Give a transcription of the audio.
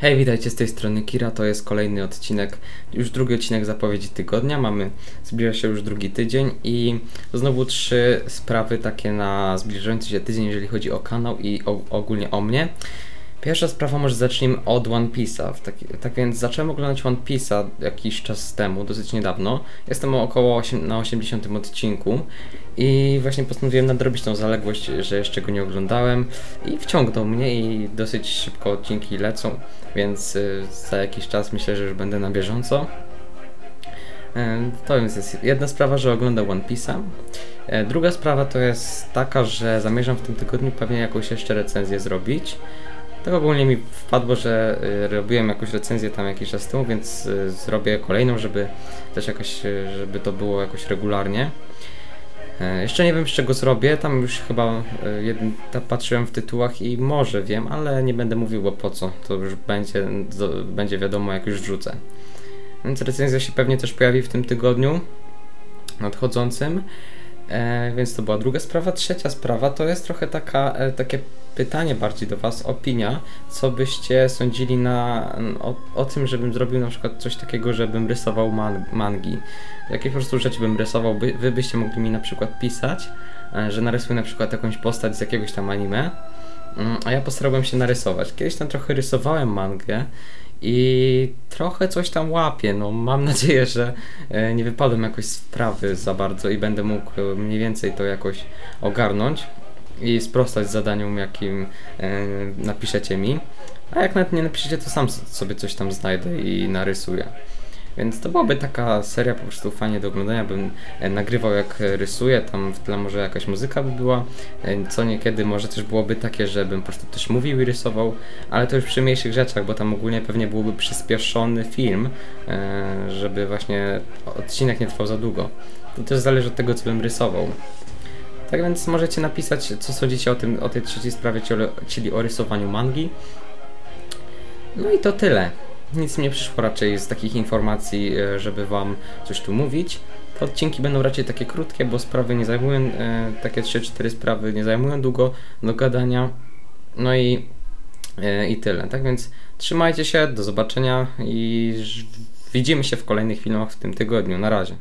Hej, witajcie z tej strony Kira, to jest kolejny odcinek, już drugi odcinek zapowiedzi tygodnia, mamy, zbliża się już drugi tydzień i znowu trzy sprawy takie na zbliżający się tydzień, jeżeli chodzi o kanał i o, ogólnie o mnie. Pierwsza sprawa, może zacznijmy od One Piece'a. Tak, tak więc zacząłem oglądać One Piece'a jakiś czas temu, dosyć niedawno. Jestem około 8, na 80 odcinku i właśnie postanowiłem nadrobić tą zaległość, że jeszcze go nie oglądałem i wciągnął mnie i dosyć szybko odcinki lecą, więc y, za jakiś czas myślę, że już będę na bieżąco. E, to jest jedna sprawa, że oglądam One Piece'a. E, druga sprawa to jest taka, że zamierzam w tym tygodniu pewnie jakąś jeszcze recenzję zrobić. Tak ogólnie mi wpadło, że y, robiłem jakąś recenzję tam jakiś czas temu, więc y, zrobię kolejną, żeby też jakoś, y, żeby to było jakoś regularnie. E, jeszcze nie wiem z czego zrobię, tam już chyba jeden, patrzyłem w tytułach i może wiem, ale nie będę mówił, bo po co, to już będzie, będzie wiadomo jak już wrzucę. Więc recenzja się pewnie też pojawi w tym tygodniu nadchodzącym. E, więc to była druga sprawa. Trzecia sprawa to jest trochę taka, e, takie pytanie bardziej do Was, opinia, co byście sądzili na, o, o, tym, żebym zrobił na przykład coś takiego, żebym rysował man, mangi. Jakie po prostu rzeczy bym rysował, by, Wy byście mogli mi na przykład pisać, e, że narysuję na przykład jakąś postać z jakiegoś tam anime, mm, a ja postarałem się narysować. Kiedyś tam trochę rysowałem mangę i trochę coś tam łapię. No, mam nadzieję, że e, nie wypadłem jakoś z sprawy za bardzo i będę mógł e, mniej więcej to jakoś ogarnąć i sprostać zadaniom, jakim e, napiszecie mi. A jak nawet nie napiszecie, to sam sobie coś tam znajdę i narysuję. Więc to byłaby taka seria po prostu fajnie do oglądania, bym e, nagrywał jak rysuję, tam w tle może jakaś muzyka by była, e, co niekiedy może też byłoby takie, żebym po prostu też mówił i rysował, ale to już przy mniejszych rzeczach, bo tam ogólnie pewnie byłby przyspieszony film, e, żeby właśnie odcinek nie trwał za długo. To też zależy od tego, co bym rysował. Tak więc możecie napisać, co sądzicie o, tym, o tej trzeciej sprawie, czyli o rysowaniu mangi. No i to tyle. Nic nie przyszło raczej z takich informacji, e, żeby Wam coś tu mówić. Te odcinki będą raczej takie krótkie, bo sprawy nie zajmują, e, takie 3-4 sprawy nie zajmują długo do gadania. No i, e, i tyle. Tak więc trzymajcie się, do zobaczenia i widzimy się w kolejnych filmach w tym tygodniu. Na razie.